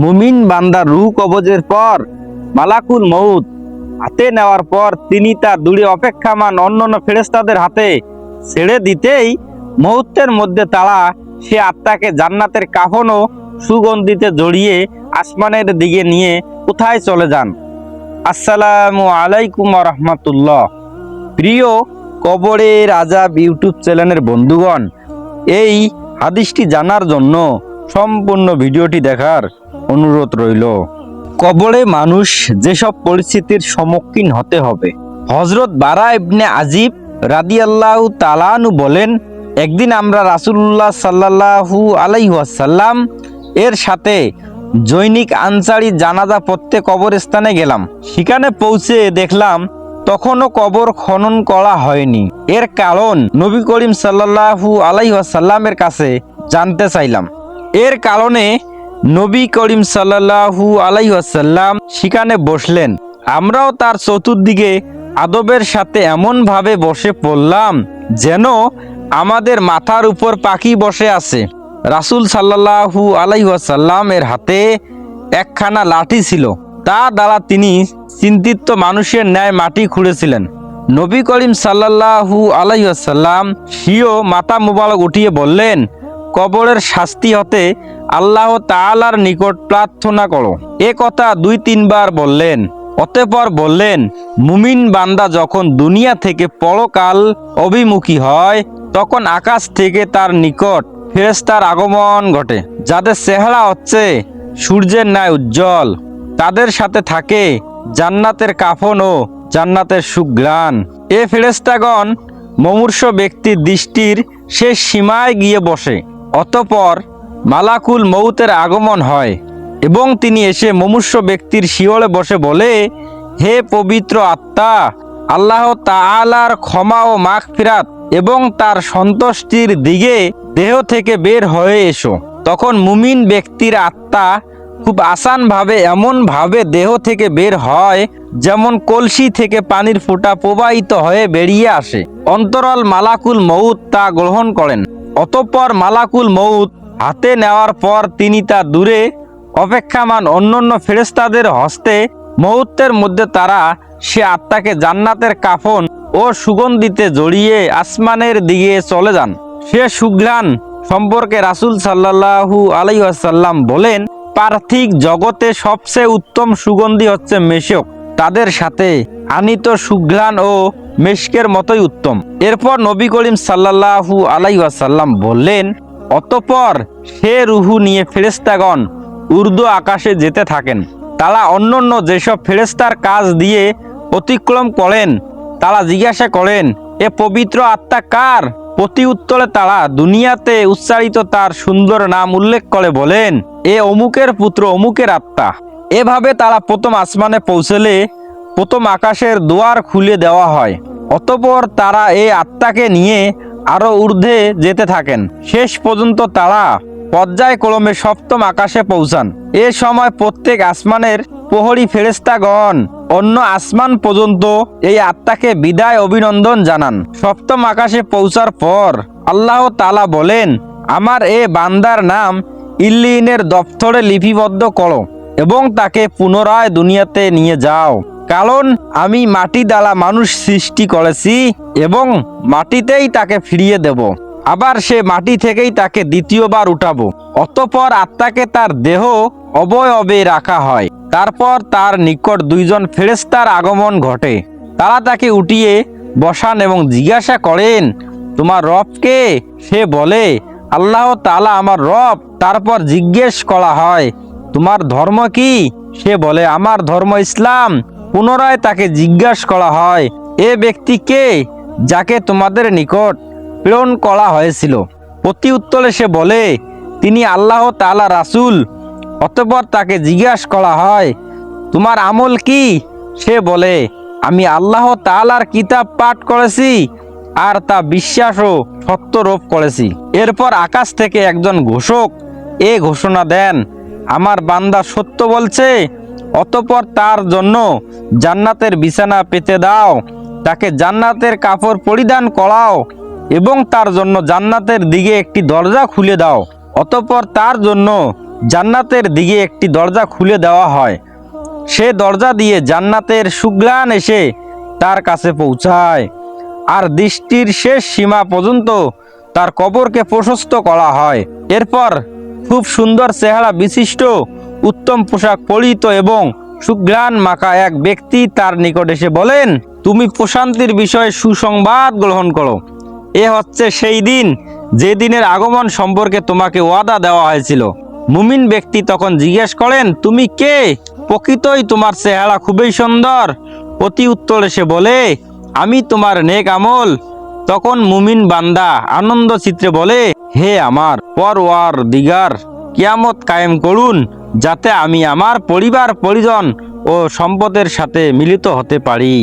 মুমিন বান্দা রু কবজের পর মালাকুল মউত, হাতে নেওয়ার পর তিনি তার দূরে অপেক্ষামান অন্যান্য ফেরেস্তাদের হাতে ছেড়ে দিতেই মুহূর্তের মধ্যে তারা সে আত্মাকে জান্নাতের কাফন ও সুগন্ধিতে জড়িয়ে আসমানের দিকে নিয়ে কোথায় চলে যান। আসসালামু আলাইকুম রহমতুল্লাহ। প্রিয় কবরের আজাব ইউটিউব চ্যানেলের বন্ধুগণ, এই হাদিসটি জানার জন্য সম্পূর্ণ ভিডিওটি দেখার অনুরোধ রইল। কবরে মানুষ যেসব পরিস্থিতির সম্মুখীন হতে হবে। হজরত বারা ইবনে আজিব রাদিয়াল্লাহ তালানু বলেন, একদিন আমরা রাসূলুল্লাহ সাল্লাল্লাহু আলাইহাসাল্লাম এর সাথে জৈনিক আনসারি জানাজা পড়তে কবরস্থানে গেলাম। সেখানে পৌঁছে দেখলাম তখনও কবর খনন করা হয়নি। এর কারণ নবী করিম সাল্লাল্লাহু আলাইহাসাল্লামের কাছে জানতে চাইলাম। এর কারণে নবী করিম সাল্লাল্লাহু আলাইহাসাল্লাম সেখানে বসলেন। আমরাও তার চতুর্দিকে আদবের সাথে এমনভাবে বসে পড়লাম যেন আমাদের মাথার উপর পাখি বসে আছে। রাসূল সাল্লাল্লাহু আলাইহাসাল্লামের হাতে একখানা লাঠি ছিল। তা দ্বারা তিনি চিন্তিত মানুষের ন্যায় মাটি খুঁড়েছিলেন। নবী করিম সাল্লাল্লাহু আলাইসাল্লাম সিও মাথা মুবারক উঠিয়ে বললেন কবরের শাস্তি হতে আল্লাহ তাআলার নিকট প্রার্থনা করো। এ কথা দুই তিনবার বললেন। অতঃপর বললেন, মুমিন বান্দা যখন দুনিয়া থেকে পরকাল অভিমুখী হয়, তখন আকাশ থেকে তার নিকট ফেরেস্তার আগমন ঘটে। যাদের চেহারা হচ্ছে সূর্যের ন্যায় উজ্জ্বল, তাদের সাথে থাকে জান্নাতের কাফন ও জান্নাতের সুগ্রাণ এ ফেরেস্তাগণ মমূর্ষ ব্যক্তির দৃষ্টির শেষ সীমায় গিয়ে বসে। অতপর মালাকুল মৌতের আগমন হয় এবং তিনি এসে মমূর্ষ ব্যক্তির শিওরে বসে বলে, হে পবিত্র আত্মা, আল্লাহ তাআলার ক্ষমা ও মাখ ফিরাত এবং তার সন্তুষ্টির দিকে দেহ থেকে বের হয়ে এসো। তখন মুমিন ব্যক্তির আত্মা খুব আসানভাবে এমনভাবে দেহ থেকে বের হয় যেমন কলসি থেকে পানির ফোঁটা প্রবাহিত হয়ে বেরিয়ে আসে। অন্তরাল মালাকুল মৌত তা গ্রহণ করেন। অতঃপর মালাকুল মৌত হাতে নেওয়ার পর তিনি তা দূরে অপেক্ষামান অন্যান্য ফেরেস্তাদের হস্তে মুহূর্তের মধ্যে তারা সে আত্মাকে জান্নাতের কাফন ও সুগন্ধিতে জড়িয়ে আসমানের দিকে চলে যান। সে সুঘ্রাণ সম্পর্কে রাসূল সাল্লাল্লাহু আলাইসাল্লাম বলেন, পার্থিক জগতে সবচেয়ে উত্তম সুগন্ধি হচ্ছে মেশক। তাদের সাথে আনিত সুঘ্রাণ ও মেশকের মতোই উত্তম। এরপর নবী করিম সাল্লাল্লাহু আলাইসাল্লাম বললেন, অতপর সে রুহু নিয়ে ফেরেস্তাগণ উর্দু আকাশে যেতে থাকেন। তারা অন্যান্য যেসব ফেরেস্তার কাজ দিয়ে অতিক্রম করেন, তারা জিজ্ঞাসা করেন, এ পবিত্র আত্মা কার? প্রতি উত্তরে তারা, দুনিয়াতে উচ্চারিত তার সুন্দর নাম উল্লেখ করে বলেন, এ অমুকের পুত্র অমুকের আত্মা এভাবে তারা প্রথম আসমানে পৌঁছলে প্রথম আকাশের দুয়ার খুলে দেওয়া হয়। অতপর তারা এই আত্মাকে নিয়ে আরও ঊর্ধ্বে যেতে থাকেন। শেষ পর্যন্ত তারা পর্যায়ক্রমে সপ্তম আকাশে পৌঁছান। এ সময় প্রত্যেক আসমানের প্রহরী ফেরেস্তাগণ অন্য আসমান পর্যন্ত এই আত্মাকে বিদায় অভিনন্দন জানান। সপ্তম আকাশে পৌঁছার পর আল্লাহ তালা বলেন, আমার এ বান্দার নাম ইল্লিনের দপ্তরে লিপিবদ্ধ করো। এবং তাকে পুনরায় দুনিয়াতে নিয়ে যাও। কারণ আমি মাটি দ্বারা মানুষ সৃষ্টি করেছি এবং মাটিতেই তাকে ফিরিয়ে দেব। আবার সে মাটি থেকেই তাকে দ্বিতীয়বার উঠাবো। অতপর আত্মাকে তার দেহ অবয়বে রাখা হয়। তারপর তার নিকট দুইজন ফেরেস্তার আগমন ঘটে। তারা তাকে উঠিয়ে বসান এবং জিজ্ঞাসা করেন, তোমার রবকে সে বলে, আল্লাহ তালা আমার রব। তারপর জিজ্ঞেস করা হয় তোমার ধর্ম কি? সে বলে, আমার ধর্ম ইসলাম। পুনরায় তাকে জিজ্ঞাসা করা হয়, এ ব্যক্তি কে যাকে তোমাদের নিকট প্রেরণ করা হয়েছিল? প্রতি উত্তরে সে বলে, তিনি আল্লাহ তালা রাসূল। অতঃপর তাকে জিজ্ঞাসা করা হয়, তোমার আমল কি? সে বলে, আমি আল্লাহ তালার কিতাব পাঠ করেছি আর তা বিশ্বাস ও সত্যরূপ করেছি। এরপর আকাশ থেকে একজন ঘোষক এ ঘোষণা দেন আমার বান্দা সত্য বলছে, অতপর তার জন্য জান্নাতের বিছানা পেতে দাও, তাকে জান্নাতের কাপড় পরিধান করাও এবং তার জন্য জান্নাতের দিকে একটি দরজা খুলে দাও। অতপর তার জন্য জান্নাতের দিকে একটি দরজা খুলে দেওয়া হয়। সে দরজা দিয়ে জান্নাতের সুগ্রাণ এসে তার কাছে পৌঁছায় আর দৃষ্টির শেষ সীমা পর্যন্ত তার কবরকে প্রশস্ত করা হয়। এরপর খুব সুন্দর চেহারা বিশিষ্ট, উত্তম পোশাক পরিহিত এবং সুগ্রাণ মাখা এক ব্যক্তি তার নিকট এসে বলেন, তুমি প্রশান্তির বিষয়ে সুসংবাদ গ্রহণ করো। এ হচ্ছে সেই দিন যে দিনের আগমন সম্পর্কে তোমাকে ওয়াদা দেওয়া হয়েছিল। মুমিন ব্যক্তি তখন জিজ্ঞেস করেন, তুমি কে? প্রকৃতই তোমার চেহারা খুবই সুন্দর। অতি উত্তর এসে বলে, আমি তোমার নেক আমল। তখন মুমিন বান্দা আনন্দ চিত্রে বলে হে আমার পরওয়ার দিগার, কিয়ামত কায়েম করুন, যাতে আমি আমার পরিবার, পরিজন ও সম্পদের সাথে মিলিত হতে পারি।